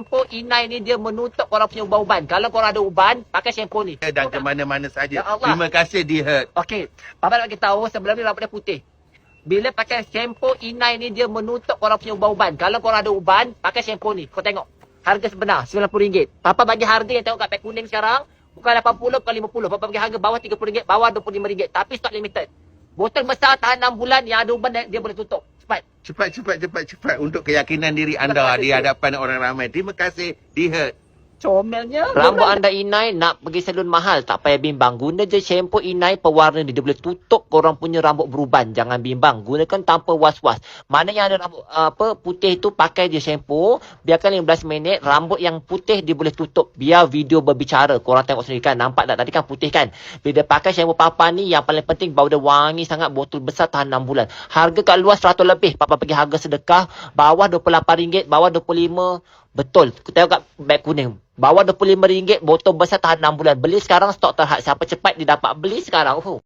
Shampoo inai ni dia menutup korang punya uban-uban. Kalau korang ada uban, pakai shampoo ni. dan ke mana-mana saja. Ya Allah. Terima kasih di. Okey, Papa nak tahu sebelum ni rambut dia putih. Bila pakai shampoo inai ni dia menutup korang punya uban-uban. Kalau korang ada uban, pakai shampoo ni. Kau tengok. Harga sebenar RM90. Papa bagi harga yang tengok kat pack kuning sekarang bukan 80 bukan 50. Papa bagi harga bawah RM30, bawah RM25. Tapi stok limited. Botol besar tahan 6 bulan yang ada uban dia boleh tutup. Cepat. Cepat, cepat, cepat, cepat untuk keyakinan diri anda di hadapan orang ramai. Terima kasih di Hurt. Comelnya. Rambut anda inai nak pergi salon mahal tak payah bimbang. Guna je shampoo inai pewarna ni. Dia boleh tutup korang punya rambut beruban. Jangan bimbang. Gunakan tanpa was-was. Mana yang ada rambut apa putih tu pakai je shampoo. Biarkan 15 minit. Rambut yang putih dia boleh tutup. Biar video berbicara. Korang tengok sendiri kan. Nampak tak tadi kan putih kan. Bila dia pakai shampoo papa ni yang paling penting bau dia wangi sangat. Botol besar tahan 6 bulan. Harga kat luar 100 lebih. Papa pergi harga sedekah. Bawah RM28. Bawah RM25. Betul. Tengok kat beg kuning. Bawah RM25, botol besar tahan 6 bulan. Beli sekarang stok terhad. Siapa cepat dia dapat beli sekarang. Oh.